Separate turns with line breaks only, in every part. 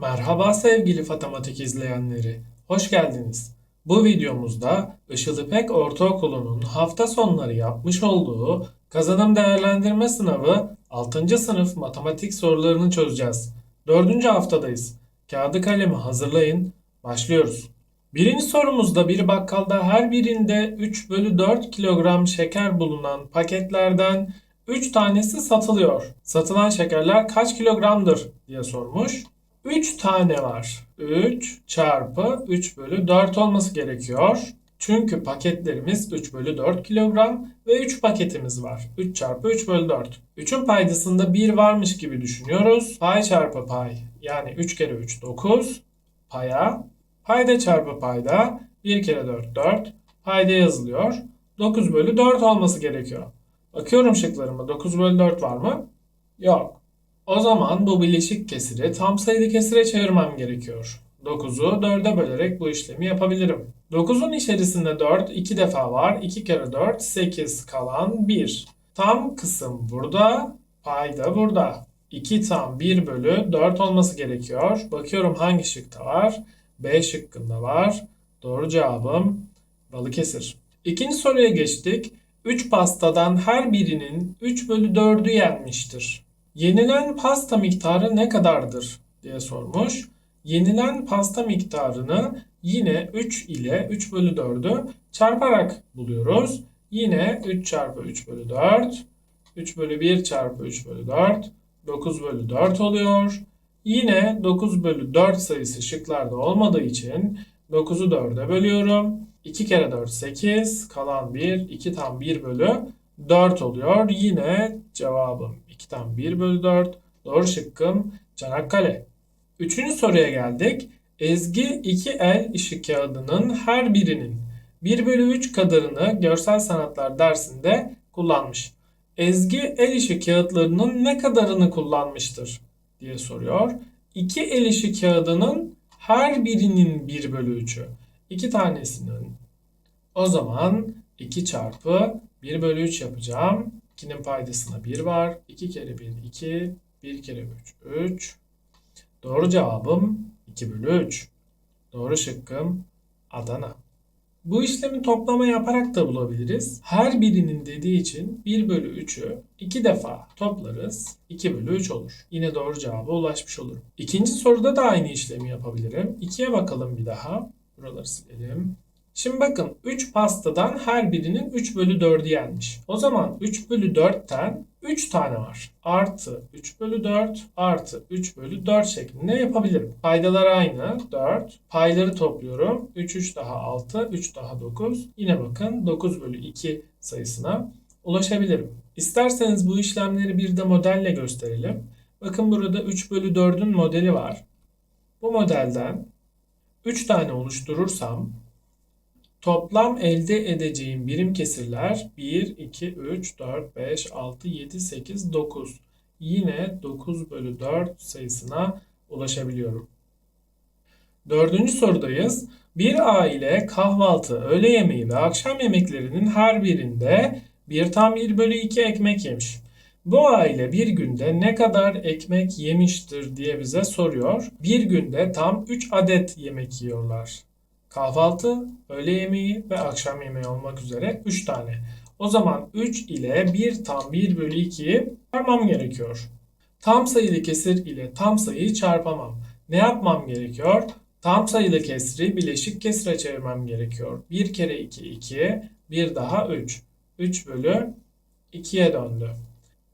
Merhaba sevgili Fatematik izleyenleri. Hoş geldiniz. Bu videomuzda Işıl İpek Ortaokulu'nun hafta sonları yapmış olduğu kazanım değerlendirme sınavı 6. sınıf matematik sorularını çözeceğiz. 4. haftadayız. Kağıdı kalemi hazırlayın. Başlıyoruz. Birinci sorumuzda bir bakkalda her birinde 3 bölü 4 kilogram şeker bulunan paketlerden 3 tanesi satılıyor. Satılan şekerler kaç kilogramdır diye sormuş. 3 tane var. 3 çarpı 3 bölü 4 olması gerekiyor. Çünkü paketlerimiz 3 bölü 4 kilogram ve 3 paketimiz var. 3 çarpı 3 bölü 4. 3'ün paydasında 1 varmış gibi düşünüyoruz. Pay çarpı pay yani 3 kere 3 9 paya. Payda çarpı payda 1 kere 4 4. Payda yazılıyor. 9 bölü 4 olması gerekiyor. Bakıyorum şıklarıma 9 bölü 4 var mı? Yok. O zaman bu bileşik kesiri tam sayılı kesire çevirmem gerekiyor. 9'u 4'e bölerek bu işlemi yapabilirim. 9'un içerisinde 4 2 defa var. 2 kere 4 8 kalan 1. Tam kısım burada, payda burada. 2 tam 1 bölü 4 olması gerekiyor. Bakıyorum hangi şıkta var? B şıkkında var. Doğru cevabım Balıkesir. İkinci soruya geçtik. 3 pastadan her birinin 3 bölü 4'ü yenmiştir. Yenilen pasta miktarı ne kadardır diye sormuş. Yenilen pasta miktarını yine 3 ile 3 bölü 4'ü çarparak buluyoruz. Yine 3 çarpı 3 bölü 4, 3 bölü 1 çarpı 3 bölü 4, 9 bölü 4 oluyor. Yine 9 bölü 4 sayısı şıklarda olmadığı için 9'u 4'e bölüyorum. 2 kere 4 8, kalan 1, 2 tam 1 bölü 4 oluyor. Yine cevabım 2'den 1 bölü 4. Doğru şıkkım Çanakkale. Üçüncü soruya geldik. Ezgi iki el işi kağıdının her birinin 1 bölü 3 kadarını görsel sanatlar dersinde kullanmış. Ezgi el işi kağıtlarının ne kadarını kullanmıştır diye soruyor. İki el işi kağıdının her birinin 1 bölü 3'ü. İki tanesinin o zaman 2 çarpı 1 bölü 3 yapacağım. 2'nin paydasında 1 var. 2 kere 1 2. 1 kere 3 3. Doğru cevabım 2 bölü 3. Doğru şıkkım Adana. Bu işlemi toplama yaparak da bulabiliriz. Her birinin dediği için 1 bölü 3'ü 2 defa toplarız. 2 bölü 3 olur. Yine doğru cevaba ulaşmış olurum. İkinci soruda da aynı işlemi yapabilirim. 2'ye bakalım bir daha. Buraları silelim. Şimdi bakın 3 pastadan her birinin 3 bölü 4'ü yenmiş. O zaman 3 bölü 4'ten 3 tane var. Artı 3 bölü 4 artı 3 bölü 4 şeklinde yapabilirim. Paydalar aynı 4. Payları topluyorum. 3 3 daha 6 3 daha 9. Yine bakın 9 bölü 2 sayısına ulaşabilirim. İsterseniz bu işlemleri bir de modelle gösterelim. Bakın burada 3 bölü 4'ün modeli var. Bu modelden 3 tane oluşturursam Toplam elde edeceğim birim kesirler 1, 2, 3, 4, 5, 6, 7, 8, 9. Yine 9 bölü 4 sayısına ulaşabiliyorum. Dördüncü sorudayız. Bir aile kahvaltı, öğle yemeği ve akşam yemeklerinin her birinde 1 tam 1 bölü 2 ekmek yemiş. Bu aile bir günde ne kadar ekmek yemiştir diye bize soruyor. Bir günde tam 3 adet yemek yiyorlar. Kahvaltı, öğle yemeği ve akşam yemeği olmak üzere 3 tane. O zaman 3 ile 1 tam 1 bölü 2'yi çarpmam gerekiyor. Tam sayılı kesir ile tam sayıyı çarpamam. Ne yapmam gerekiyor? Tam sayılı kesri bileşik kesire çevirmem gerekiyor. 1 kere 2 2, bir daha 3. 3 bölü 2'ye döndü.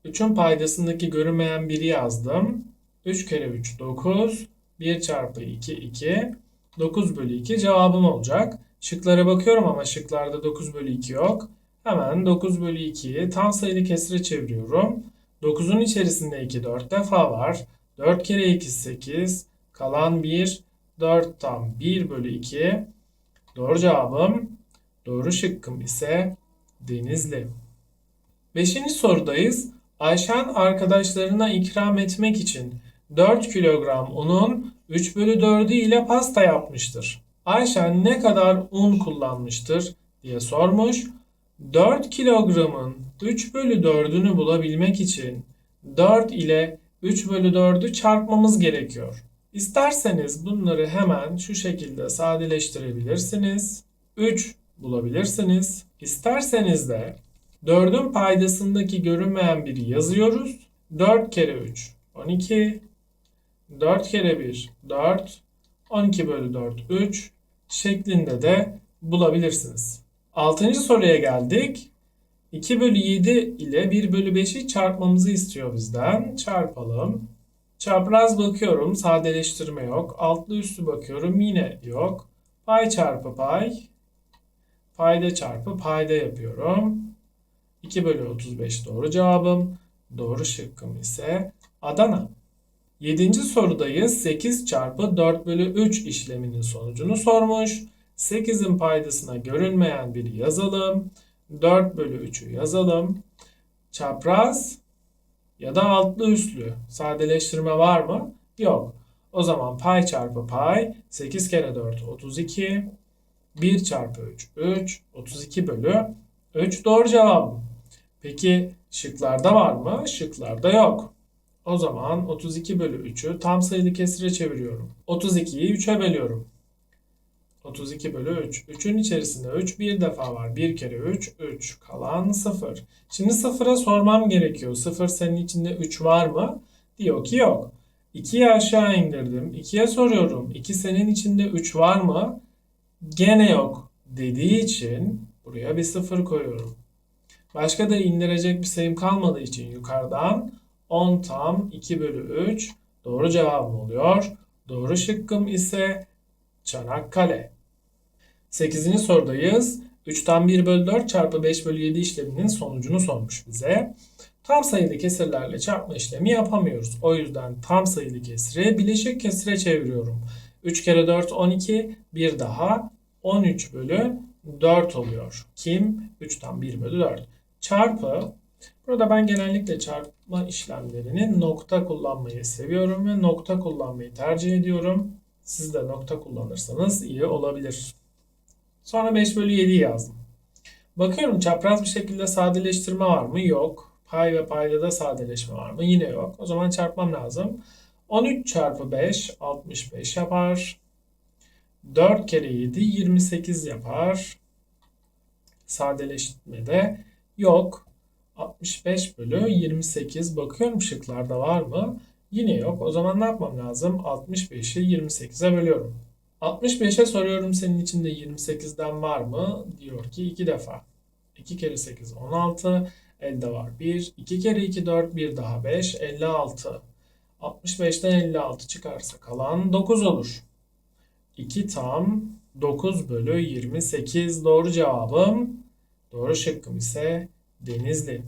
3'ün paydasındaki görünmeyen biri yazdım. 3 kere 3 9, 1 çarpı 2 2, 9 bölü 2 cevabım olacak. Şıklara bakıyorum ama şıklarda 9 bölü 2 yok. Hemen 9 bölü 2'yi tam sayılı kesire çeviriyorum. 9'un içerisinde 2 4 defa var. 4 kere 2 8. Kalan 1. 4 tam 1 bölü 2. Doğru cevabım doğru şıkkım ise Denizli. Beşinci sorudayız. Ayşen arkadaşlarına ikram etmek için 4 kilogram unun 3 bölü 4'ü ile pasta yapmıştır. Ayşen ne kadar un kullanmıştır diye sormuş. 4 kilogramın 3 bölü 4'ünü bulabilmek için 4 ile 3 bölü 4'ü çarpmamız gerekiyor. İsterseniz bunları hemen şu şekilde sadeleştirebilirsiniz. 3 bulabilirsiniz. İsterseniz de 4'ün paydasındaki görünmeyen biri yazıyoruz. 4 kere 3 12. 4 kere 1 4. 12 bölü 4 3 şeklinde de bulabilirsiniz. 6. soruya geldik. 2 bölü 7 ile 1 bölü 5'i çarpmamızı istiyor bizden. Çarpalım. Çapraz bakıyorum. Sadeleştirme yok. Altlı üstü bakıyorum. Yine yok. Pay çarpı pay. Payda çarpı payda yapıyorum. 2 bölü 35 doğru cevabım. Doğru şıkkım ise Adana. 7. sorudayız. 8 çarpı 4 bölü 3 işleminin sonucunu sormuş. 8'in paydasına görünmeyen bir yazalım. 4 bölü 3'ü yazalım. Çapraz ya da altlı üstlü sadeleştirme var mı? Yok. O zaman pay çarpı pay 8 kere 4 32 1 çarpı 3 3 32 bölü 3 doğru cevabım. Peki şıklarda var mı? Şıklarda yok. O zaman 32 bölü 3'ü tam sayılı kesire çeviriyorum. 32'yi 3'e bölüyorum. 32 bölü 3. 3'ün içerisinde 3 bir defa var. 1 kere 3, 3. Kalan 0. Şimdi 0'a sormam gerekiyor. 0 senin içinde 3 var mı? Diyor ki yok. 2'yi aşağı indirdim. 2'ye soruyorum. 2 senin içinde 3 var mı? Gene yok dediği için buraya bir 0 koyuyorum. Başka da indirecek bir sayım kalmadığı için yukarıdan 10 tam 2 bölü 3 doğru cevabım oluyor. Doğru şıkkım ise Çanakkale. 8. sorudayız. 3'ten 1 bölü 4 çarpı 5 bölü 7 işleminin sonucunu sormuş bize. Tam sayılı kesirlerle çarpma işlemi yapamıyoruz. O yüzden tam sayılı kesiri bileşik kesire çeviriyorum. 3 kere 4 12 bir daha 13 bölü 4 oluyor. Kim? 3'ten 1 bölü 4. Çarpı Burada ben genellikle çarpma işlemlerini nokta kullanmayı seviyorum ve nokta kullanmayı tercih ediyorum. Siz de nokta kullanırsanız iyi olabilir. Sonra 5 bölü 7 yazdım. Bakıyorum çapraz bir şekilde sadeleştirme var mı? Yok. Pay ve payda da sadeleşme var mı? Yine yok. O zaman çarpmam lazım. 13 çarpı 5 65 yapar. 4 kere 7 28 yapar. Sadeleşme de yok. 65 bölü 28 bakıyorum şıklarda var mı? Yine yok. O zaman ne yapmam lazım? 65'i 28'e bölüyorum. 65'e soruyorum senin içinde 28'den var mı? Diyor ki 2 defa. 2 kere 8 16. Elde var 1. 2 kere 2 4. 1 daha 5. 56. 65'ten 56 çıkarsa kalan 9 olur. 2 tam 9 bölü 28 doğru cevabım. Doğru şıkkım ise Denizli.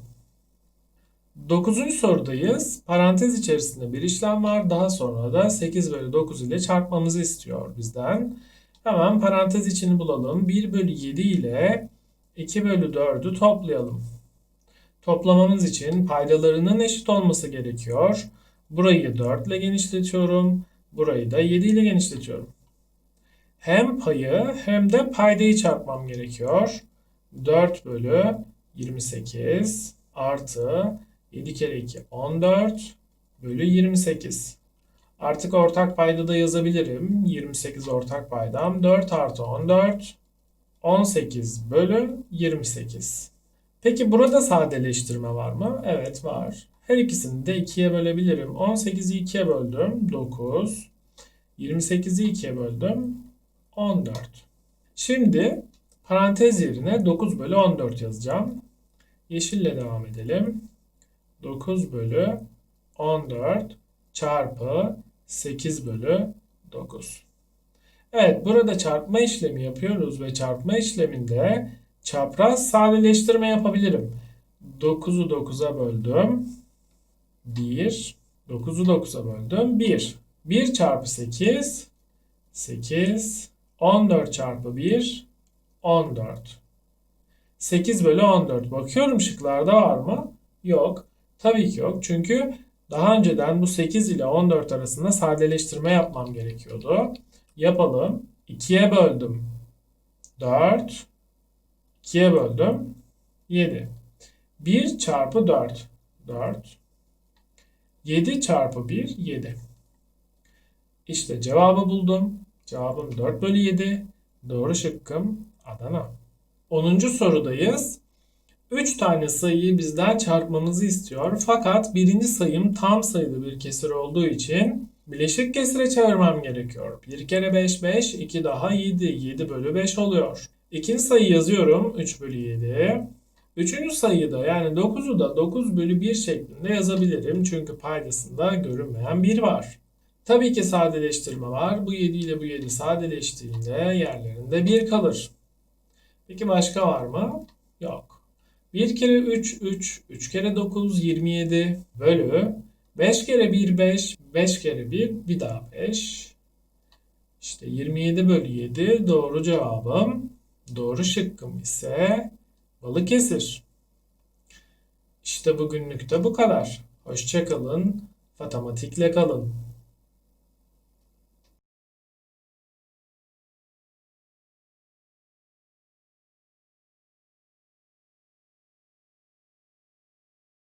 Dokuzuncu sorudayız. Parantez içerisinde bir işlem var. Daha sonra da 8 bölü 9 ile çarpmamızı istiyor bizden. Hemen parantez içini bulalım. 1 bölü 7 ile 2 bölü 4'ü toplayalım. Toplamamız için paydalarının eşit olması gerekiyor. Burayı 4 ile genişletiyorum. Burayı da 7 ile genişletiyorum. Hem payı hem de paydayı çarpmam gerekiyor. 4 bölü 28 artı 7 kere 2 14 bölü 28. Artık ortak payda da yazabilirim. 28 ortak paydam 4 artı 14 18 bölü 28. Peki burada sadeleştirme var mı? Evet var. Her ikisini de 2'ye bölebilirim. 18'i 2'ye böldüm. 9. 28'i 2'ye böldüm. 14. Şimdi parantez yerine 9 bölü 14 yazacağım. Yeşille devam edelim. 9 bölü 14 çarpı 8 bölü 9. Evet burada çarpma işlemi yapıyoruz ve çarpma işleminde çapraz sadeleştirme yapabilirim. 9'u 9'a böldüm. 1. 9'u 9'a böldüm. 1. 1 çarpı 8. 8. 14 çarpı 1. 14. 8 bölü 14. Bakıyorum şıklarda var mı? Yok. Tabii ki yok. Çünkü daha önceden bu 8 ile 14 arasında sadeleştirme yapmam gerekiyordu. Yapalım. 2'ye böldüm. 4. 2'ye böldüm. 7. 1 çarpı 4. 4. 7 çarpı 1 7. İşte cevabı buldum. Cevabım 4 bölü 7. Doğru şıkkım Adana. 10. sorudayız. 3 tane sayıyı bizden çarpmamızı istiyor. Fakat birinci sayım tam sayılı bir kesir olduğu için bileşik kesire çevirmem gerekiyor. 1 kere 5 5, 2 daha 7. 7 bölü 5 oluyor. İkinci sayı yazıyorum. 3 bölü 7. Üçüncü sayıyı da yani 9'u da 9 bölü 1 şeklinde yazabilirim. Çünkü paydasında görünmeyen 1 var. Tabii ki sadeleştirme var. Bu 7 ile bu 7 sadeleştiğinde yerlerinde 1 kalır. Peki başka var mı? Yok. 1 kere 3 3, 3 kere 9 27 bölü 5 kere 1 5, 5 kere 1 bir daha 5. İşte 27 bölü 7 doğru cevabım. Doğru şıkkım ise Balıkesir. İşte bugünlük de bu kadar. Hoşçakalın. Matematikle kalın.